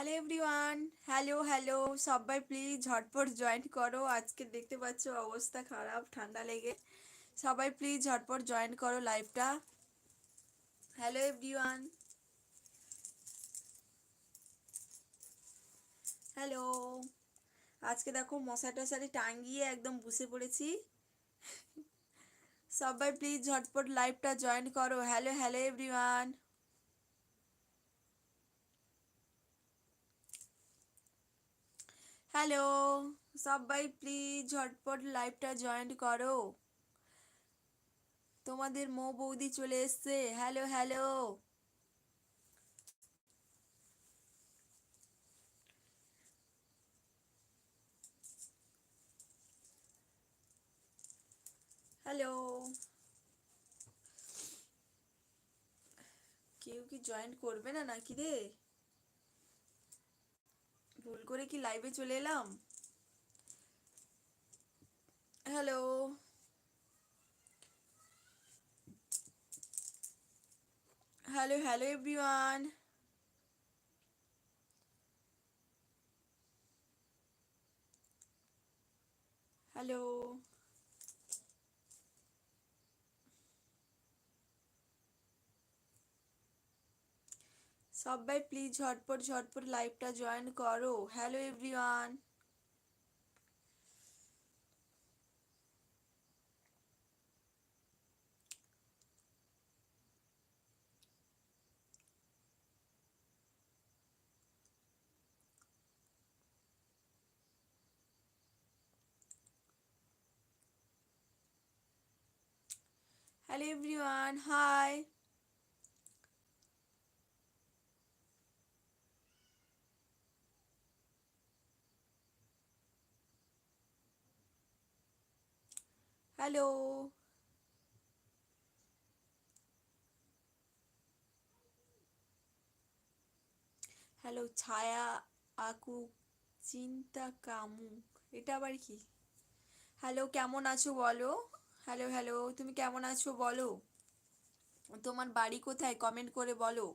Hello everyone hello hello সবাই please ঝটপট join করো। আজকে দেখতে পাচ্ছ, অবস্থা খারাপ, ঠান্ডা লেগে। সবাই প্লিজ ঝটপট জয়েন করো লাইভটা হ্যালো এভরিওয়ান হ্যালো আজকে দেখো, মশা টশারি টাঙ্গিয়ে একদম বসে পড়েছি। সবাই প্লিজ ঝটপট লাইভটা জয়েন করো। হ্যালো হ্যালো এভরিওয়ান হ্যালো, সবাই প্লিজ ঝটপট লাইভটা জয়েন্ট করো। তোমাদের মো বৌদি চলে এসছে। Hello hello. হ্যালো। কেউ কি জয়েন করবে না নাকি রে? ভুল করে কি লাইভে চলে এলাম? Hello hello hello everyone hello সবাই প্লিজ ঝটপট ঝটপট লাইভটা জয়েন করো। Hello everyone hello everyone hi hello hello Chhaya, Aku, Chinta কামুক এটা আবার কি? হ্যালো কেমন আছো বলো? হ্যালো হ্যালো তুমি কেমন আছো বলো? তোমার বাড়ি কোথায়? কমেন্ট করে বলো।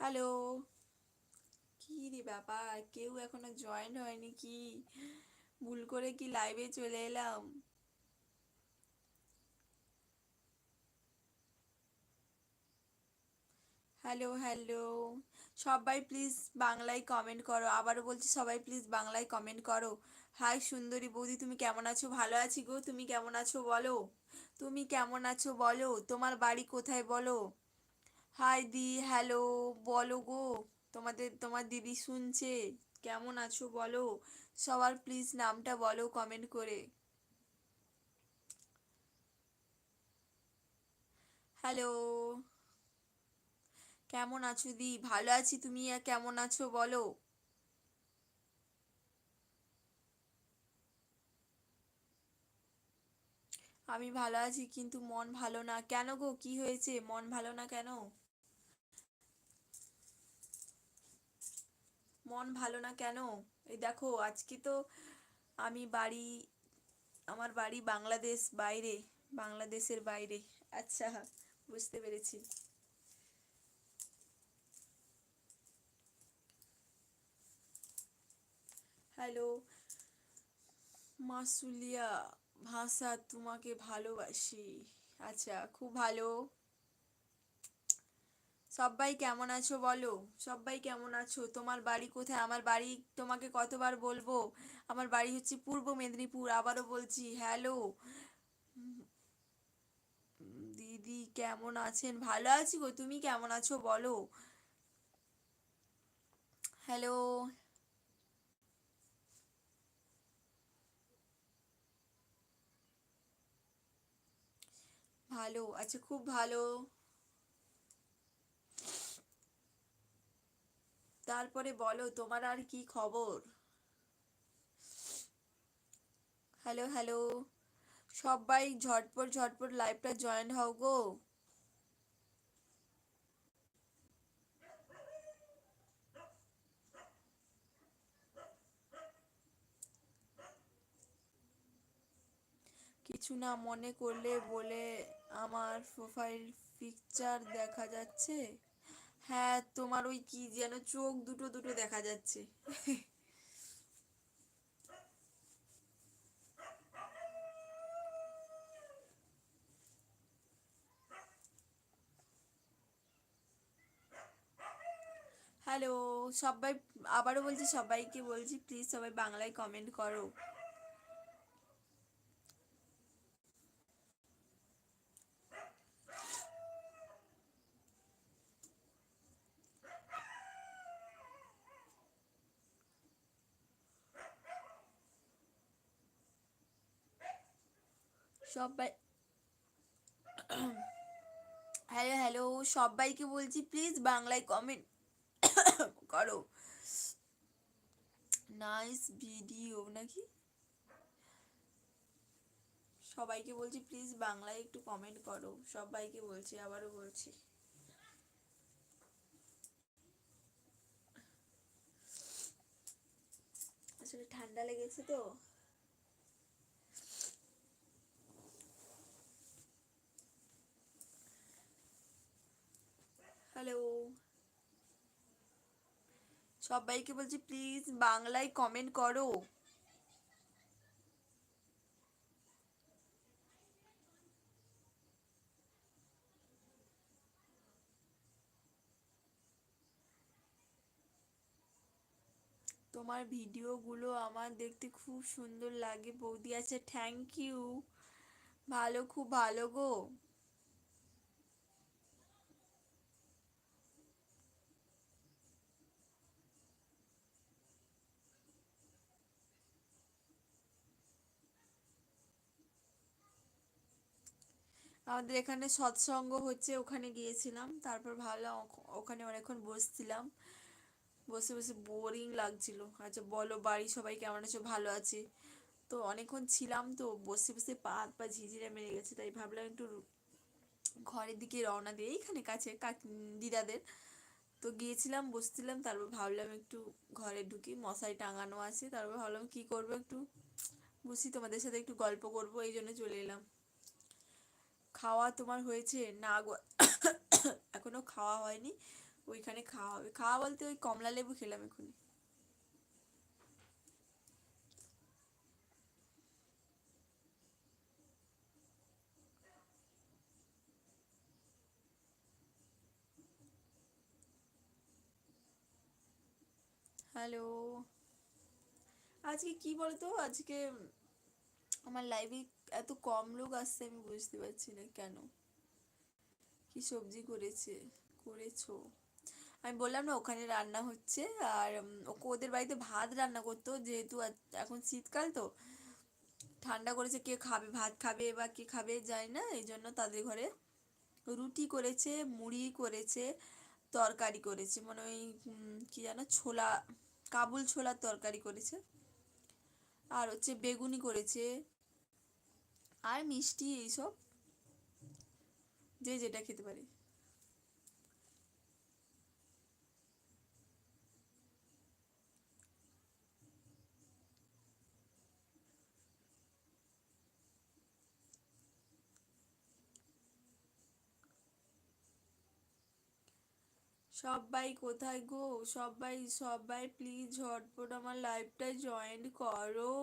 হ্যালো কি রে ব্যাপার কেউ এখনও জয়েন হয়নি কি? ভুল করে কি লাইভে চলে এলাম? হ্যালো হ্যালো সবাই প্লিজ বাংলায় কমেন্ট করো। আবারও বলছি, সবাই প্লিজ বাংলায় কমেন্ট করো। হাই সুন্দরী বৌদি, তুমি কেমন আছো? ভালো আছি গো, তুমি কেমন আছো বলো? তুমি কেমন আছো বলো? তোমার বাড়ি কোথায় বলো? হাই দি হ্যালো বলো গো। তোমাদের, তোমার দিদি শুনছে? কেমন আছো বলো? সবার প্লিজ নামটা বলো কমেন্ট করে। হ্যালো কেমন আছো দি? ভালো আছি তুমি? কেমন আছো বলো? আমি ভালো আছি, কিন্তু মন ভালো না। কেন গো? কি হয়েছে? মন ভালো না কেন? মন ভালো না কেন? এই দেখো, আজকে তো আমি বাড়ি, আমার বাড়ি বাংলাদেশ বাইরে, বাংলাদেশের বাইরে। আচ্ছা বুঝতে পেরেছি। হ্যালো, মাসুলিয়া ভাষা তোমাকে ভালোবাসি। আচ্ছা খুব ভালো। সবাই কেমন আছো বলো? সবাই কেমন আছো? তোমার বাড়ি কোথায়? আমার বাড়ি তোমাকে কতবার বলব? আমার বাড়ি হচ্ছে পূর্ব মেদিনীপুর, আবারও বলছি, হ্যালো? দিদি কেমন আছেন? ভালো আছি গো, তুমি কেমন আছো বলো? হ্যালো? ভালো আচ্ছা খুব ভালো। তারপরে বলো, তোমার আর কি খবর? হ্যালো হ্যালো সবাই ঝটপট ঝটপট লাইভটা জয়েন হও গো। কিছু না মনে করলে বলে আমার প্রোফাইল পিকচার দেখা যাচ্ছে। হ্যাঁ তোমার ওই কি যেন চোখ দুটো দুটো দেখা যাচ্ছে। হ্যালো সবাই আবারও বলছি, সবাইকে বলছি প্লিজ সবাই বাংলায় কমেন্ট করো। সবাই হ্যালো হ্যালো সবাইকে বলছি প্লিজ বাংলায় কমেন্ট করো। নাইস ভিডিও নাকি? সবাইকে বলছি প্লিজ বাংলায় একটু কমেন্ট করো। সবাইকে বলছি, আবারও বলছি। আসলে ঠান্ডা লেগেছে তো। হ্যালো সবাইকে বলছি প্লিজ বাংলায় কমেন্ট করো। তোমার ভিডিওগুলো আমার দেখতে খুব সুন্দর লাগে বৌদি। আছে থ্যাংক ইউ ভালো, খুব ভালো গো। আমাদের এখানে সৎসঙ্গ হচ্ছে ওখানে গিয়েছিলাম, তারপর ভাবলাম ওখানে অনেকক্ষণ বসছিলাম। বসে বসে বোরিং লাগছিল। আচ্ছা বলো বাড়ি সবাই কেমন আছো? ভালো আছে? তো অনেকক্ষণ ছিলাম তো বসে বসে পা হাত পা ঝিঝিরে মেরে গেছে, তাই ভাবলাম একটু ঘরের দিকে রওনা দিয়ে এইখানে কাছে দিদাদের। তো গিয়েছিলাম, বসছিলাম, তারপর ভাবলাম একটু ঘরে ঢুকি, মশারি টাঙানো আছে, তারপর ভাবলাম কি করব একটু? বসি তোমাদের সাথে একটু গল্প করব, এই জন্য চলে এলাম। খাওয়া তোমার হয়েছে? না এখনও খাওয়া হয়নি। ওইখানে খাওয়া হবে। খাওয়া বলতে ওই কমলা লেবু খেলাম এখনই। হ্যালো। আজকে কি বলতো? আজকে আমার লাইভে এত কম লোক আসছে আমি বুঝতে পারছি না কেন? কি সবজি করেছে? করেছ? আমি বললাম না, ওখানে রান্না হচ্ছে আর ওদের বাড়িতে ভাত রান্না করতো, যেহেতু এখন শীতকাল তো। ঠান্ডা করেছে, কে খাবে, ভাত খাবে বা কে খাবে যায় না, এই জন্য তাদের ঘরে রুটি করেছে, মুড়ি করেছে, তরকারি করেছে। মানে ওই কি জানো ছোলা, কাবুল ছোলার তরকারি করেছে। আর হচ্ছে বেগুনি করেছে। আর মিষ্টি এইসব যে যেটা খেতে পারে। সবাই কোথায় গো? সবাই সবাই প্লিজ ঝটপট আমার লাইভটা জয়েন করো।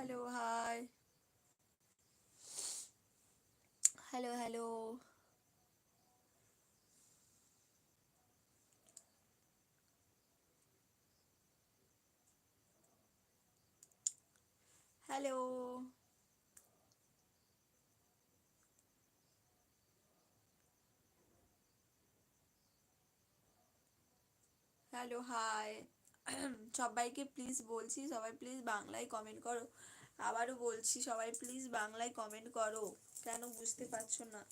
Hello hi hello hello hello hello hi সবাইকে প্লিজ বলছি, সবাই প্লিজ বাংলায় কমেন্ট করো। আবারও বলছি, সবাই প্লিজ বাংলায় কমেন্ট করো। কেন বুঝতে পারছ না?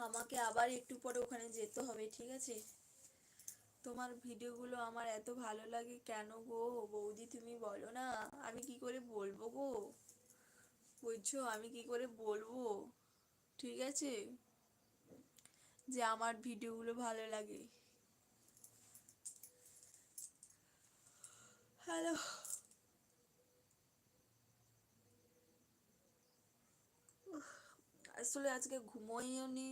আমাকে আবার একটু পরে ওখানে যেতে হবে, ঠিক আছে? তোমার ভিডিওগুলো আমার এত ভালো লাগে, কেন গো? বৌদি তুমি বলো না। আমি কি করে বলব গো? বুঝছ? আমি কি করে বলব? ঠিক আছে? যে আমার ভিডিওগুলো ভালো লাগে। হ্যালো আসলে আজকে ঘুমোইও নি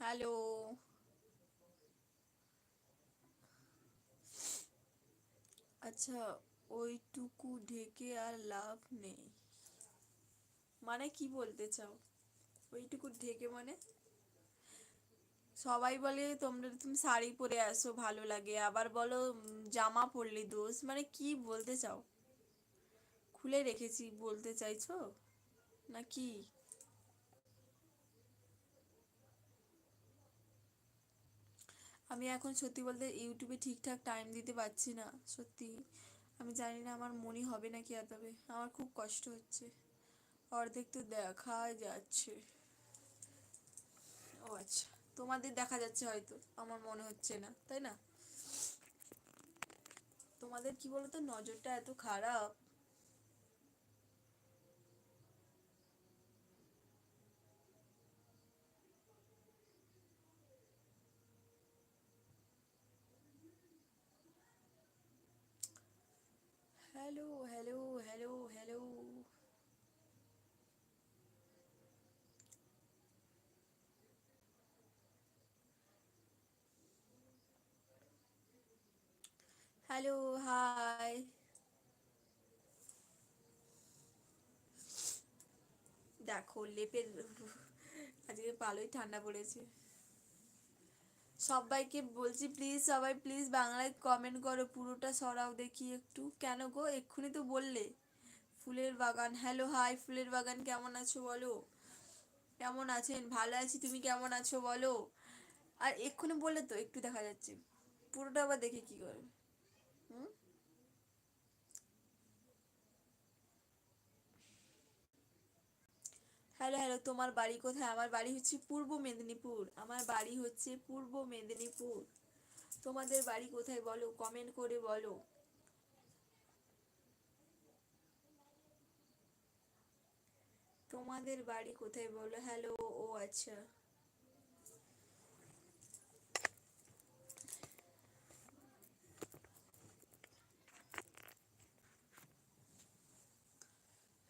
হ্যালো আচ্ছা ওইটুকু ঢেকে আর লাভ নেই মানে কি বলতে চাও? ওইটুকু ঢেকে মানে? সবাই বলে তোমরা তুমি শাড়ি পরে আসো, ভালো লাগে। আবার বলো জামা পরলে দোষ। মানে কি বলতে চাও? খুলে রেখেছি, বলতে চাইছো? না কি? আমি এখন সত্যি বলতে ইউটিউবে ঠিকঠাক টাইম দিতে পারছি না, সত্যি। আমি জানি না আমার মনে হবে নাকি আর তবে। আমার খুব কষ্ট হচ্ছে। অর্ধেক তো দেখাই যাচ্ছে। ও আচ্ছা তোমাদের দেখা যাচ্ছে হয়তো, আমার মনে হচ্ছে না, তাই না? তোমাদের কি বলতো, নজরটা এত খারাপ। Hello hello hello hello hello, hi. দেখো, লেপের আজকে ভালোই ঠান্ডা পড়েছে। সবাইকে বলছি প্লিজ সবাই প্লিজ বাংলায় কমেন্ট করো, পুরোটা সরাও দেখি একটু। কেন গো? এক্ষুনি তো বললে। ফুলের বাগান। হ্যালো, হাই, ফুলের বাগান কেমন আছো বলো? কেমন আছেন? ভালো আছি, তুমি কেমন আছো বলো? আর এক্ষুনি বললে তো, একটু দেখা যাচ্ছে। পুরোটা আবার দেখে কি করে? হ্যালো হ্যালো, তোমার বাড়ি কোথায়? আমার বাড়ি হচ্ছে পূর্ব মেদিনীপুর। আমার বাড়ি হচ্ছে পূর্ব মেদিনীপুর। তোমাদের বাড়ি কোথায় বলো? কমেন্ট করে বলো। তোমাদের বাড়ি কোথায় বলো? হ্যালো, ও আচ্ছা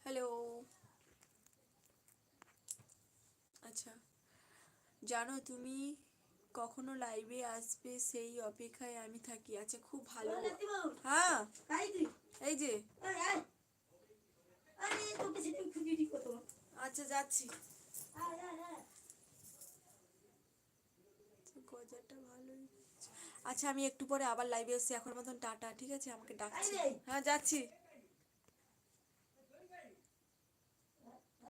হ্যালো আচ্ছা জানো তুমি কখনো লাইভে আসবে সেই অপেক্ষায় আমি থাকি। আচ্ছা খুব ভালো। হ্যাঁ। এই যে। আচ্ছা যাচ্ছি। গজাটা ভালোই আচ্ছা আমি একটু পরে আবার লাইভে এসছি। এখন মতন টাটা ঠিক আছে? আমাকে ডাকছি। হ্যাঁ যাচ্ছি।